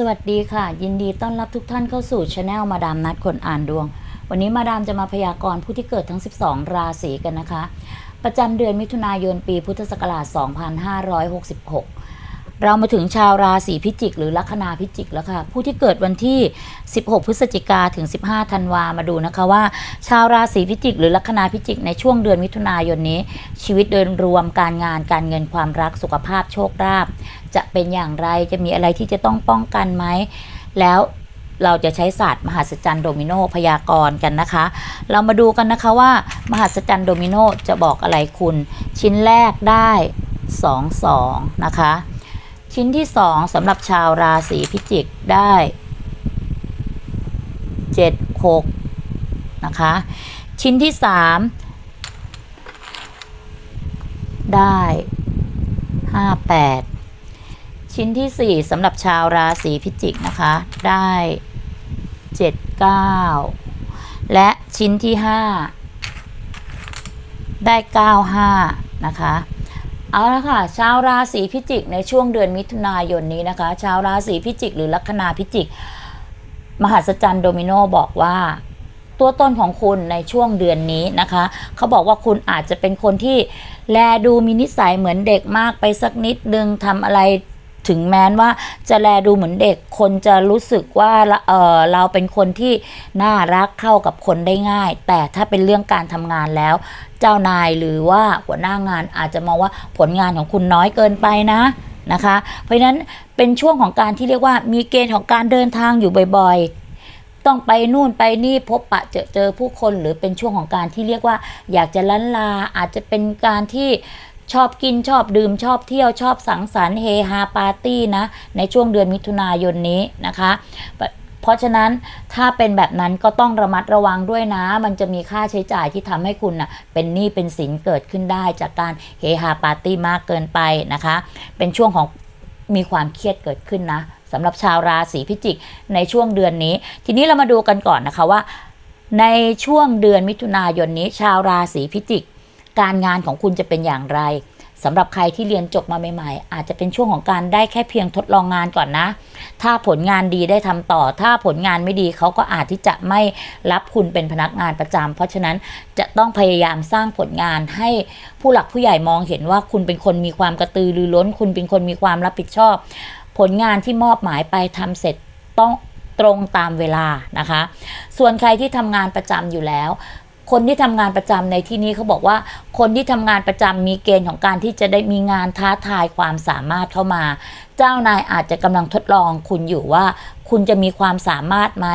สวัสดีค่ะ ยินดีต้อนรับทุกท่านเข้าสู่ช anel มาดามนัดคนอ่านดวง วันนี้มาดามจะมาพยากรณ์ผู้ที่เกิดทั้ง 12 ราศีกันนะคะ ประจำเดือนมิถุนายนปีพุทธศักราช 2566 เรามาถึงชาวราศีพิจิก หรือลัคนาพิจิกแล้วค่ะ ผู้ที่เกิดวันที่ 16 พฤศจิกาถึง 15 ธันวามาดูนะคะว่า ชาวราศีพิจิก หรือลัคนาพิจิก ในช่วงเดือนมิถุนายนนี้ ชีวิตโดยรวมการงานการเงินความรักสุขภาพโชคลาภ จะเป็นอย่างไรจะมีอะไรที่จะต้องป้องกันไหม แล้วเราจะใช้ศาสตร์มหัศจรรย์โดมิโนพยากรณ์กันนะคะ เรามาดูกันนะคะว่ามหัศจรรย์โดมิโนจะบอกอะไรคุณ ชิ้นแรกได้2 2นะคะ ชิ้นที่ 2สำหรับชาวราศีพิจิกได้ 7 6 นะคะ ชิ้นที่ 3 ได้ 5 8 ชิ้นที่ 4สำหรับชาวราศีพิจิกนะคะ ได้ 7 9 และชิ้นที่ 5 ได้ 9 5 นะคะ เอาละค่ะ ชาวราศีพิจิกในช่วงเดือนมิถุนายนนี้นะคะ ชาวราศีพิจิก หรือลัคนาพิจิก มหัศจรรย์โดมิโนบอกว่าตัวตนของคุณในช่วงเดือนนี้นะคะ เขาบอกว่าคุณอาจจะเป็นคนที่แลดูมีนิสัยเหมือนเด็กมากไปสักนิดนึงทำอะไร ถึงแม้นว่าจะแลดูเหมือนเด็กคนจะรู้สึกว่าเออเราเป็นคนที่น่ารักเข้ากับคนได้ง่าย แต่ถ้าเป็นเรื่องการทำงานแล้ว เจ้านายหรือว่าหัวหน้างานอาจจะมองว่าผลงานของคุณน้อยเกินไปนะนะคะ เพราะฉะนั้นเป็นช่วงของการที่เรียกว่ามีเกณฑ์ของการเดินทางอยู่บ่อยๆต้อง ไปนู่นไปนี่พบปะเจอเจอผู้คนหรือเป็นช่วงของการที่เรียกว่า อยากจะล้นลาอาจจะเป็นการที่ ชอบกินชอบดื่มชอบเที่ยวชอบสังสรรค์เฮฮาปาร์ตี้นะ ในช่วงเดือนมิถุนายนนี้นะคะเพราะฉะนั้นถ้าเป็นแบบนั้นก็ต้องระมัดระวังด้วยนะ มันจะมีค่าใช้จ่ายที่ทำให้คุณนะ่ะเป็นหนี้เป็นสินเกิดขึ้นได้จากการเฮฮาปาร์ตี้มากเกินไปนะคะ เป็นช่วงของมีความเครียดเกิดขึ้นนะสำหรับชาวราศีพิจิกในช่วงเดือนนี้ ทีนี้เรามาดูกันก่อนนะคะว่า ในช่วงเดือนมิถุนายนนี้ ชาวราศีพิจิก การงานของคุณจะเป็นอย่างไรสำหรับใครที่เรียนจบมาใหม่ๆ อาจจะเป็นช่วงของการได้แค่เพียงทดลองงานก่อนนะ ถ้าผลงานดีได้ทำต่อ ถ้าผลงานไม่ดีเขาก็อาจที่จะไม่รับคุณเป็นพนักงานประจำเพราะฉะนั้นจะต้องพยายามสร้างผลงานให้ผู้หลักผู้ใหญ่มองเห็นว่าคุณเป็นคนมีความกระตือรือร้น คุณเป็นคนมีความรับผิดชอบ ผลงานที่มอบหมายไปทำเสร็จต้องตรงตามเวลานะคะ ส่วนใครที่ทำงานประจำอยู่แล้ว คนที่ทำงานประจำในที่นี้เขาบอกว่า คนที่ทำงานประจำมีเกณฑ์ของการที่จะได้มีงานท้าทายความสามารถเข้ามา เจ้านายอาจจะกำลังทดลองคุณอยู่ว่า คุณจะมีความสามารถไหม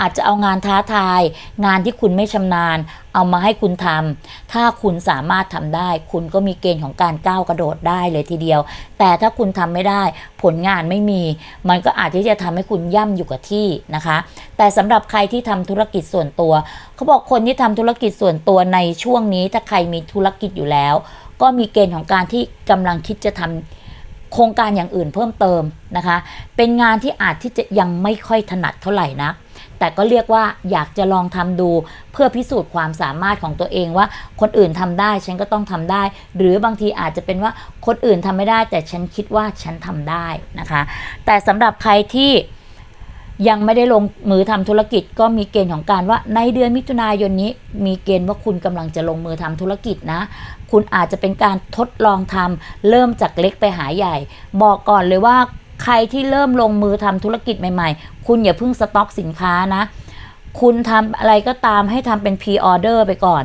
อาจจะเอางานท้าทาย งานที่คุณไม่ชำนาญ เอามาให้คุณทำถ้าคุณสามารถทำได้ คุณก็มีเกณฑ์ของการก้าวกระโดดได้เลยทีเดียว แต่ถ้าคุณทำไม่ได้ ผลงานไม่มี มันก็อาจที่จะทำให้คุณย่ำอยู่กับที่นะคะ แต่สำหรับใครที่ทำธุรกิจส่วนตัว เขาบอกคนที่ทำธุรกิจส่วนตัวในช่วงนี้ ถ้าใครมีธุรกิจอยู่แล้ว ก็มีเกณฑ์ของการที่กำลังคิดจะทำ โครงการอย่างอื่นเพิ่มเติมนะคะ เป็นงานที่อาจที่จะยังไม่ค่อยถนัดเท่าไหร่นะแต่ก็เรียกว่าอยากจะลองทำดูเพื่อพิสูจน์ความสามารถของตัวเองว่าคนอื่นทำได้ฉันก็ต้องทำได้ หรือบางทีอาจจะเป็นว่าคนอื่นทำไม่ได้ แต่ฉันคิดว่าฉันทำได้นะคะ แต่สำหรับใครที่ ยังไม่ได้ลงมือทำธุรกิจ ก็มีเกณฑ์ของการว่าในเดือนมิถุนายนนี้ มีเกณฑ์ว่าคุณกำลังจะลงมือทำธุรกิจนะ คุณอาจจะเป็นการทดลองทำเริ่มจากเล็กไปหาใหญ่ บอกก่อนเลยว่าใครที่เริ่มลงมือทำธุรกิจใหม่ ๆ คุณอย่าเพิ่งสต็อกสินค้านะ คุณทำอะไรก็ตามให้ทำเป็นพรีออเดอร์ไปก่อน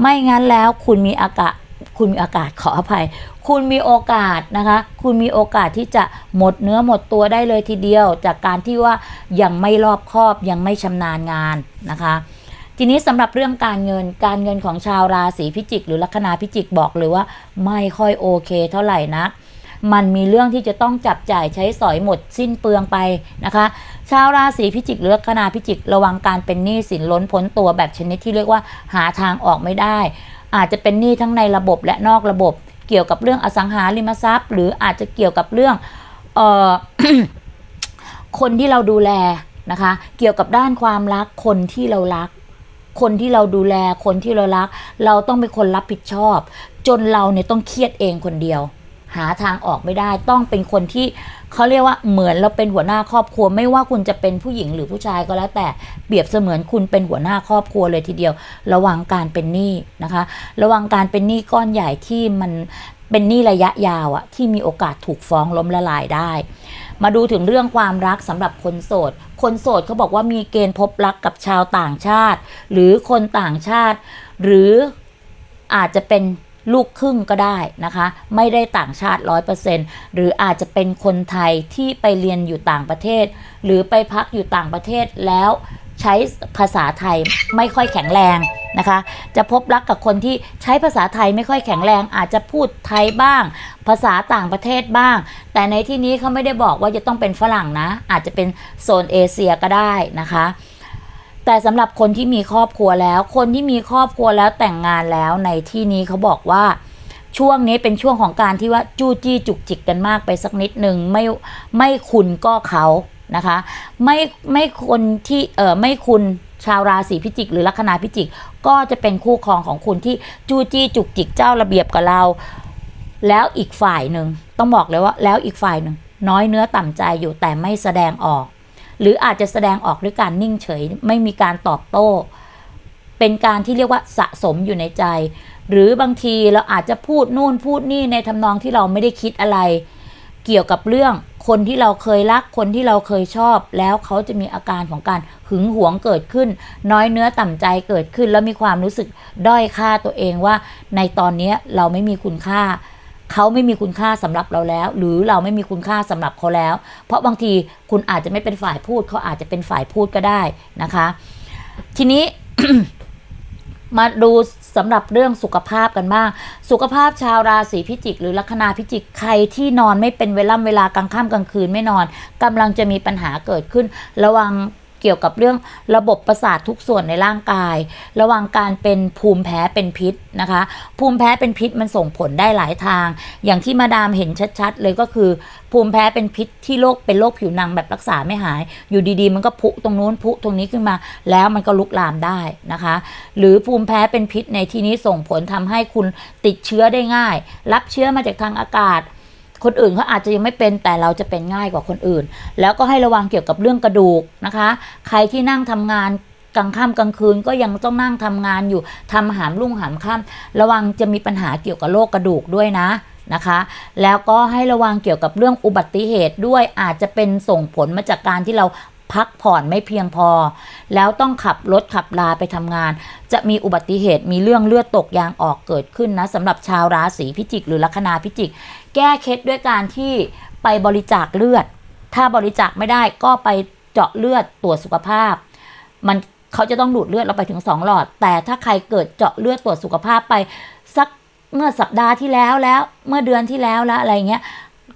ไม่งั้นแล้วคุณมีอากาศ คุณมีอากาศขออภัย คุณมีโอกาสนะคะ คุณมีโอกาสที่จะหมดเนื้อหมดตัวได้เลยทีเดียว จากการที่ว่ายังไม่รอบคอบยังไม่ชำนาญงานนะคะทีนี้สำหรับเรื่องการเงินการเงินของชาวราศีพิจิก หรือลัคนาพิจิกบอกเลยว่า ไม่ค่อยโอเคเท่าไหร่นะมันมีเรื่องที่จะต้องจับจ่ายใช้สอยหมดสิ้นเปลืองไปนะคะ ชาวราศีพิจิกหรือลัคนาพิจิกระวังการเป็นหนี้สินล้นพ้นตัวแบบชนิดที่เรียกว่าหาทางออกไม่ได้ อาจจะเป็นหนี้ทั้งในระบบและนอกระบบ เกี่ยวกับเรื่องอสังหาริมทรัพย์ หรืออาจจะเกี่ยวกับเรื่องออคนที่เราดูแลนะคะ เกี่ยวกับด้านความรักคนที่เรารัก คนที่เราดูแลคนที่เรารัก เราต้องเป็นคนรับผิดชอบ จนเราเนี่ยต้องเครียดเองคนเดียว หาทางออกไม่ได้ ต้องเป็นคนที่เขาเรียกว่าเหมือนเราเป็นหัวหน้าครอบครัว ไม่ว่าคุณจะเป็นผู้หญิงหรือผู้ชายก็แล้วแต่เปรียบเสมือนคุณเป็นหัวหน้าครอบครัวเลยทีเดียว ระวังการเป็นหนี้นะคะ ระวังการเป็นหนี้ก้อนใหญ่ที่มันเป็นหนี้ระยะยาวอะที่มีโอกาสถูกฟ้องล้มละลายได้ มาดูถึงเรื่องความรักสำหรับคนโสด คนโสดเขาบอกว่ามีเกณฑ์พบรักกับชาวต่างชาติ หรือคนต่างชาติ หรืออาจจะเป็น ลูกครึ่งก็ได้นะคะ ไม่ได้ต่างชาติร้อยเปอร์เซ็นหรืออาจจะเป็นคนไทยที่ไปเรียนอยู่ต่างประเทศ หรือไปพักอยู่ต่างประเทศแล้วใช้ภาษาไทยไม่ค่อยแข็งแรงนะคะ จะพบรักกับคนที่ใช้ภาษาไทยไม่ค่อยแข็งแรง อาจจะพูดไทยบ้าง ภาษาต่างประเทศบ้าง แต่ในที่นี้เขาไม่ได้บอกว่าจะต้องเป็นฝรั่งนะ อาจจะเป็นโซนเอเชียก็ได้นะคะ แต่สำหรับคนที่มีครอบครัวแล้ว คนที่มีครอบครัวแล้วแต่งงานแล้วในที่นี้เขาบอกว่าช่วงนี้เป็นช่วงของการที่ว่าจู้จี้จุกจิกกันมากไปสักนิดหนึ่งไม่ไม่คุณก็เขานะคะ ไม่ไม่คนที่เออไม่คุณชาวราศีพิจิก หรือลัคนาพิจิก ก็จะเป็นคู่ครองของคุณที่จู้จี้จุกจิกเจ้าระเบียบกับเรา แล้วอีกฝ่ายหนึ่งต้องบอกเลยว่า แล้วอีกฝ่ายหนึ่งน้อยเนื้อต่ำใจอยู่แต่ไม่แสดงออก หรืออาจจะแสดงออกด้วยการนิ่งเฉย ไม่มีการตอบโต้ เป็นการที่เรียกว่าสะสมอยู่ในใจ หรือบางทีเราอาจจะพูดนู่นพูดนี่ในทำนองที่เราไม่ได้คิดอะไร เกี่ยวกับเรื่องคนที่เราเคยรักคนที่เราเคยชอบ แล้วเขาจะมีอาการของการหึงหวงเกิดขึ้น น้อยเนื้อต่ำใจเกิดขึ้น แล้วมีความรู้สึกด้อยค่าตัวเองว่า ในตอนนี้เราไม่มีคุณค่า เขาไม่มีคุณค่าสำหรับเราแล้ว หรือเราไม่มีคุณค่าสำหรับเขาแล้ว เพราะบางทีคุณอาจจะไม่เป็นฝ่ายพูดเขาอาจจะเป็นฝ่ายพูดก็ได้นะคะ ทีนี้มาดูสำหรับเรื่องสุขภาพกันบ้าง สุขภาพชาวราศีพิจิก หรือลัคนาพิจิก ใครที่นอนไม่เป็นเวล่ำเวลากลางค่ำกลางคืนไม่นอนกำลังจะมีปัญหาเกิดขึ้น ระวัง เกี่ยวกับเรื่องระบบประสาททุกส่วนในร่างกาย ระวังการเป็นภูมิแพ้เป็นพิษนะคะ ภูมิแพ้เป็นพิษมันส่งผลได้หลายทาง อย่างที่มาดามเห็นชัดๆ เลยก็คือ ภูมิแพ้เป็นพิษที่โรคเป็นโรคผิวหนังแบบรักษาไม่หาย อยู่ดีๆ มันก็พุตรงนู้นพุตรงนี้ขึ้นมา แล้วมันก็ลุกลามได้นะคะ หรือภูมิแพ้เป็นพิษในที่นี้ส่งผลทำให้คุณติดเชื้อได้ง่าย รับเชื้อมาจากทางอากาศ คนอื่นเขาอาจจะยังไม่เป็นแต่เราจะเป็นง่ายกว่าคนอื่น แล้วก็ให้ระวังเกี่ยวกับเรื่องกระดูกนะคะ ใครที่นั่งทำงานกลางค่ำกลางคืนก็ยังต้องนั่งทำงานอยู่ทำหามรุ่งหามค่ำระวังจะมีปัญหาเกี่ยวกับโรคกระดูกด้วยนะนะคะ แล้วก็ให้ระวังเกี่ยวกับเรื่องอุบัติเหตุด้วยอาจจะเป็นส่งผลมาจากการที่เรา พักผ่อนไม่เพียงพอ แล้วต้องขับรถขับลาไปทำงาน จะมีอุบัติเหตุมีเรื่องเลือดตกยางออกเกิดขึ้นนะสำหรับชาวราศีพิจิก หรือลัคนาพิจิก แก้เคล็ดด้วยการที่ไปบริจาคเลือด ถ้าบริจาคไม่ได้ก็ไปเจาะเลือดตรวจสุขภาพ มันเขาจะต้องดูดเลือดเราไปถึง 2 หลอด แต่ถ้าใครเกิดเจาะเลือดตรวจสุขภาพไปสักเมื่อสัปดาห์ที่แล้วแล้วเมื่อเดือนที่แล้วแล้วอะไรเงี้ย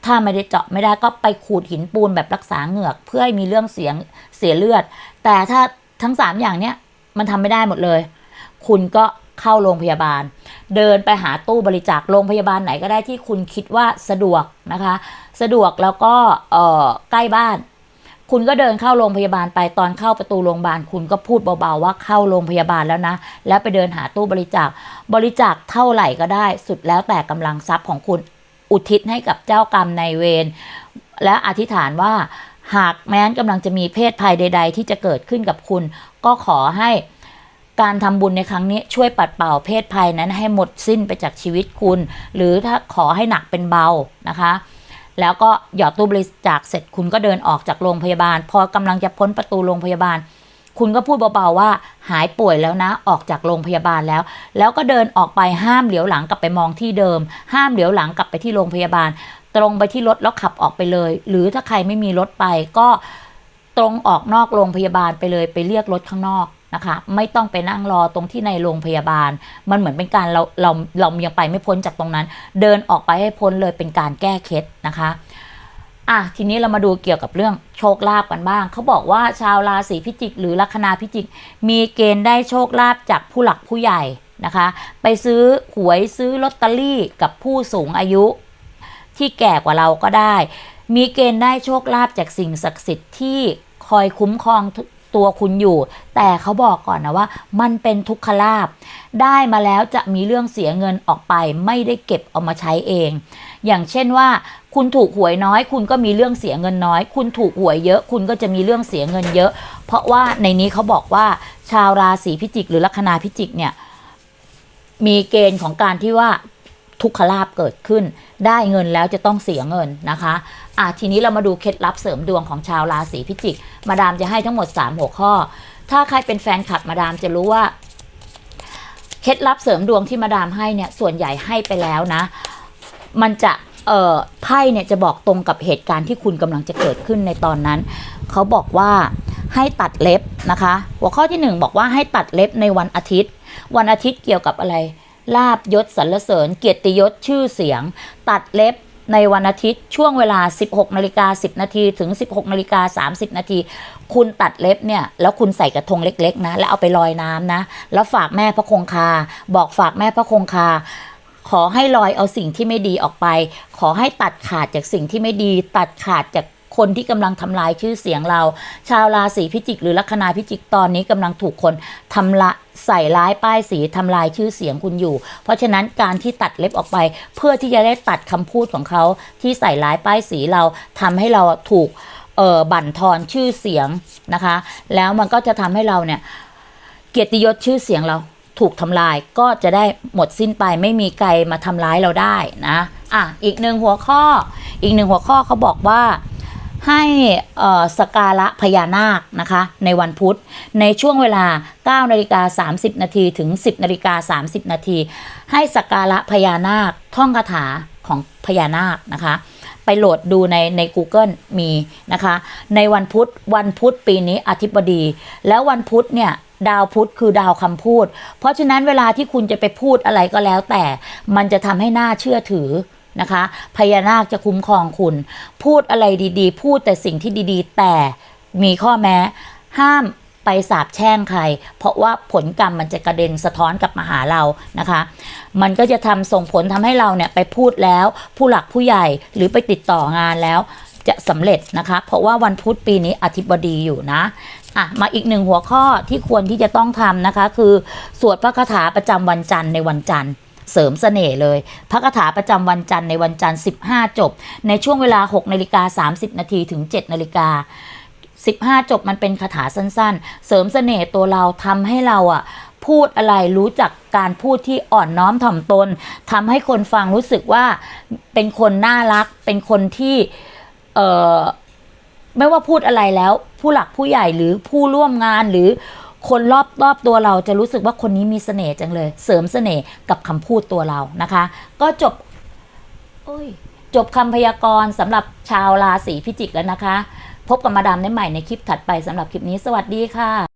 ถ้าไม่ได้เจาะไม่ได้ก็ไปขูดหินปูนแบบรักษาเหงือก เพื่อให้มีเรื่องเสียงเสียเลือด แต่ถ้าทั้ง3อย่างเนี้ยมันทำไม่ได้หมดเลย คุณก็เข้าโรงพยาบาล เดินไปหาตู้บริจาคโรงพยาบาลไหนก็ได้ที่คุณคิดว่าสะดวกนะคะ สะดวกแล้วก็เออใกล้บ้าน คุณก็เดินเข้าโรงพยาบาลไปตอนเข้าประตูโรงพยาบาล คุณก็พูดเบาๆว่าเข้าโรงพยาบาลแล้วนะ แล้วไปเดินหาตู้บริจาค บริจาคเท่าไหร่ก็ได้ สุดแล้วแต่กำลังทรัพย์ของคุณ อุทิศให้กับเจ้ากรรมนายเวรและอธิษฐานว่าหากแม้นกำลังจะมีเพศภัยใด ๆ ที่จะเกิดขึ้นกับคุณ ก็ขอให้การทำบุญในครั้งนี้ช่วยปัดเป่าเพศภัยนั้นให้หมดสิ้นไปจากชีวิตคุณ หรือถ้าขอให้หนักเป็นเบานะคะ แล้วก็หยอดตู้บริจาคเสร็จคุณก็เดินออกจากโรงพยาบาล พอกำลังจะพ้นประตูโรงพยาบาล คุณก็พูดเบาๆว่าหายป่วยแล้วนะออกจากโรงพยาบาลแล้ว แล้วก็เดินออกไปห้ามเหลียวหลังกลับไปมองที่เดิม ห้ามเหลียวหลังกลับไปที่โรงพยาบาล ตรงไปที่รถแล้วขับออกไปเลย หรือถ้าใครไม่มีรถไปก็ตรงออกนอกโรงพยาบาลไปเลยไปเรียกรถข้างนอกนะคะ ไม่ต้องไปนั่งรอตรงที่ในโรงพยาบาล มันเหมือนเป็นการเราเราเรายังไปไม่พ้นจากตรงนั้น เดินออกไปให้พ้นเลยเป็นการแก้เคล็ดนะคะ อะทีนี้เรามาดูเกี่ยวกับเรื่องโชคลาภกันบ้าง เขาบอกว่าชาวราศีพิจิก หรือลัคนาพิจิก มีเกณฑ์ได้โชคลาภจากผู้หลักผู้ใหญ่นะคะ ไปซื้อหวยซื้อลอตเตอรี่กับผู้สูงอายุ ที่แก่กว่าเราก็ได้ มีเกณฑ์ได้โชคลาภจากสิ่งศักดิ์สิทธิ์ที่คอยคุ้มครอง ตัวคุณอยู่ แต่เขาบอกก่อนนะว่า มันเป็นทุกขลาบ ได้มาแล้วจะมีเรื่องเสียเงินออกไป ไม่ได้เก็บเอามาใช้เอง อย่างเช่นว่า คุณถูกหวยน้อย คุณก็มีเรื่องเสียเงินน้อย คุณถูกหวยเยอะ คุณก็จะมีเรื่องเสียเงินเยอะ เพราะว่าในนี้เขาบอกว่า ชาวราศีพิจิก หรือลัคนาพิจิกเนี่ยมีเกณฑ์ของการที่ว่าทุกขลาบเกิดขึ้น ได้เงินแล้วจะต้องเสียเงินนะคะ อะทีนี้เรามาดูเคล็ดลับเสริมดวงของชาวราศีพิจิก มาดามจะให้ทั้งหมด 3 หัวข้อ ถ้าใครเป็นแฟนคลับมาดามจะรู้ว่า เคล็ดลับเสริมดวงที่มาดามให้เนี่ยส่วนใหญ่ให้ไปแล้วนะ มันจะเอ่อไพ่เนี่ยจะบอกตรงกับเหตุการณ์ที่คุณกำลังจะเกิดขึ้นในตอนนั้น เขาบอกว่าให้ตัดเล็บนะคะ หัวข้อที่หนึ่งบอกว่าให้ตัดเล็บในวันอาทิตย์ วันอาทิตย์เกี่ยวกับอะไรลาบยศสรรเสริญ เกียรติยศชื่อเสียง ตัดเล็บ ในวันอาทิตย์ช่วงเวลา 16นาฬิกา10 นาทีถึง 16นาฬิกา30 นาที คุณตัดเล็บเนี่ย แล้วคุณใส่กระทงเล็กๆนะ แล้วเอาไปลอยน้ำนะ แล้วฝากแม่พระคงคา บอกฝากแม่พระคงคา ขอให้ลอยเอาสิ่งที่ไม่ดีออกไป ขอให้ตัดขาดจากสิ่งที่ไม่ดี ตัดขาดจาก คนที่กำลังทำลายชื่อเสียงเรา ชาวราศีพิจิก หรือลัคนาพิจิกตอนนี้กำลังถูกคนทำละใส่ร้ายป้ายสีทำลายชื่อเสียงคุณอยู่ เพราะฉะนั้นการที่ตัดเล็บออกไป เพื่อที่จะได้ตัดคำพูดของเขาที่ใส่ร้ายป้ายสีเราทำให้เราถูกเอ่อบั่นทอนชื่อเสียงนะคะ แล้วมันก็จะทำให้เราเนี่ยเกียรติยศชื่อเสียงเราถูกทำลายก็จะได้หมดสิ้นไปไม่มีใครมาทำร้ายเราได้นะอะอีกหนึ่งหัวข้ออีกหนึ่งหัวข้อเขาบอกว่า ให้สการะพญานาคนะคะ ในวันพุธ ในช่วงเวลา 9 นาฬิกา 30 นาทีถึง 10 นาฬิกา 30 นาที ให้สการะพญานาคท่องคาถาของพญานาคนะคะ ไปโหลดดูในใน Google มีนะคะ ในวันพุธวันพุธปีนี้อธิบดี แล้ววันพุธเนี่ยดาวพุธคือดาวคำพูด เพราะฉะนั้นเวลาที่คุณจะไปพูดอะไรก็แล้วแต่ มันจะทำให้น่าเชื่อถือ นะคะพญานาคจะคุ้มครองคุณ พูดอะไรดีๆ พูดแต่สิ่งที่ดีๆ แต่มีข้อแม้ห้ามไปสาบแช่งใคร เพราะว่าผลกรรมมันจะกระเด็นสะท้อนกลับมาหาเรานะคะ มันก็จะทำส่งผลทำให้เราเนี่ยไปพูดแล้วผู้หลักผู้ใหญ่หรือไปติดต่องานแล้วจะสำเร็จนะคะ เพราะว่าวันพุธปีนี้อธิบดีอยู่นะอะมาอีกหนึ่งหัวข้อที่ควรที่จะต้องทำนะคะ คือสวดพระคาถาประจำวันจันทร์ในวันจันทร์ เสริมเสน่ห์เลย พระคาถาประจำวันจันทร์ในวันจันทร์15 จบ ในช่วงเวลา 6นาฬิกา30 นาทีถึง 7นาฬิกา15 จบมันเป็นคาถาสั้นๆ เสริมเสน่ห์ตัวเราทำให้เราอะพูดอะไรรู้จักการพูดที่อ่อนน้อมถ่อมตนทำให้คนฟังรู้สึกว่าเป็นคนน่ารัก เป็นคนที่เอ่อไม่ว่าพูดอะไรแล้ว ผู้หลักผู้ใหญ่หรือผู้ร่วมงานหรือ คนรอบรอบตัวเราจะรู้สึกว่าคนนี้มีเสน่ห์จังเลย เสริมเสน่ห์กับคำพูดตัวเรานะคะ ก็จบโอ้ยจบคำพยากรณ์สำหรับชาวราศีพิจิกแล้วนะคะ พบกับมาดามได้ใหม่ในคลิปถัดไปสำหรับคลิปนี้สวัสดีค่ะ